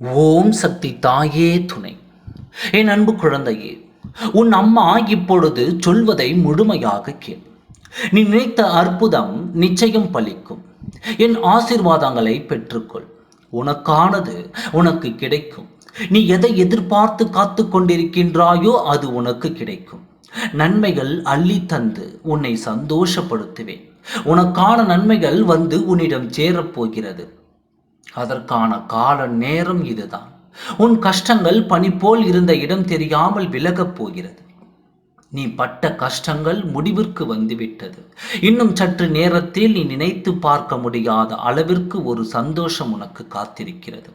ஓம் சக்தி தாயே துணை. என் அன்பு குழந்தையே உன் அம்மா இப்பொழுது சொல்வதை முழுமையாக கேள். நீ நினைத்த அற்புதம் நிச்சயம் பலிக்கும். என் ஆசிர்வாதங்களை பெற்றுக்கொள். உனக்கானது உனக்கு கிடைக்கும். நீ எதை எதிர்பார்த்து காத்து கொண்டிருக்கின்றாயோ அது உனக்கு கிடைக்கும். நன்மைகள் அள்ளி தந்து உன்னை சந்தோஷப்படுத்துவேன். உனக்கான நன்மைகள் வந்து உன்னிடம் சேரப்போகிறது அதற்கான கால நேரம் இதுதான். உன் கஷ்டங்கள் பனி போல் இருந்த இடம் தெரியாமல் விலகப் போகிறது. நீ பட்ட கஷ்டங்கள் முடிவிற்கு வந்துவிட்டது. இன்னும் சற்று நேரத்தில் நீ நினைத்து பார்க்க முடியாத அளவிற்கு ஒரு சந்தோஷம் உனக்கு காத்திருக்கிறது.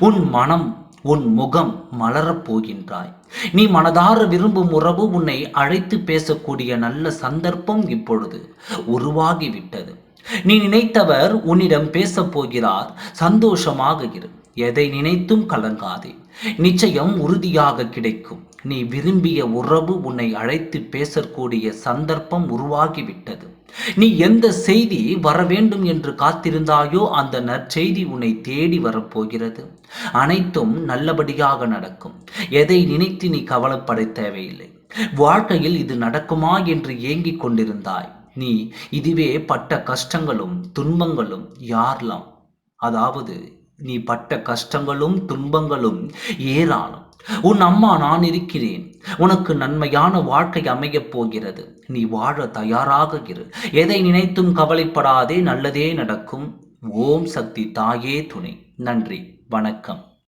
உன் மனம் உன் முகம் மலரப் போகின்றாய். நீ மனதார விரும்பும் உறவு உன்னை அழைத்து பேசக்கூடிய நல்ல சந்தர்ப்பம் இப்பொழுது உருவாகிவிட்டது. நீ நினைத்தவர் உன்னிடம் பேசப் போகிறார் சந்தோஷமாக இரு எதை நினைத்தும் கலங்காதே. நிச்சயம் உறுதியாக கிடைக்கும். நீ விரும்பிய உறவு உன்னை அழைத்து பேசக்கூடிய சந்தர்ப்பம் உருவாகிவிட்டது. நீ எந்த செய்தி வர வேண்டும் என்று காத்திருந்தாயோ அந்த நற்செய்தி உன்னை தேடி வரப்போகிறது. அனைத்தும் நல்லபடியாக நடக்கும். எதை நினைத்து நீ கவலைப்பட தேவையில்லை. வாழ்க்கையில் இது நடக்குமா என்று ஏங்கிக் கொண்டிருந்தாய். நீ இதுவே பட்ட கஷ்டங்களும் துன்பங்களும் யாரெல்லாம் அதாவது நீ பட்ட கஷ்டங்களும் துன்பங்களும் ஏராளம். உன் அம்மா நான் இருக்கிறேன். உனக்கு நன்மையான வாழ்க்கை அமையப் போகிறது. நீ வாழ தயாராக இரு. எதை நினைத்தும் கவலைப்படாதே. நல்லதே நடக்கும். ஓம் சக்தி தாயே துணை. நன்றி. வணக்கம்.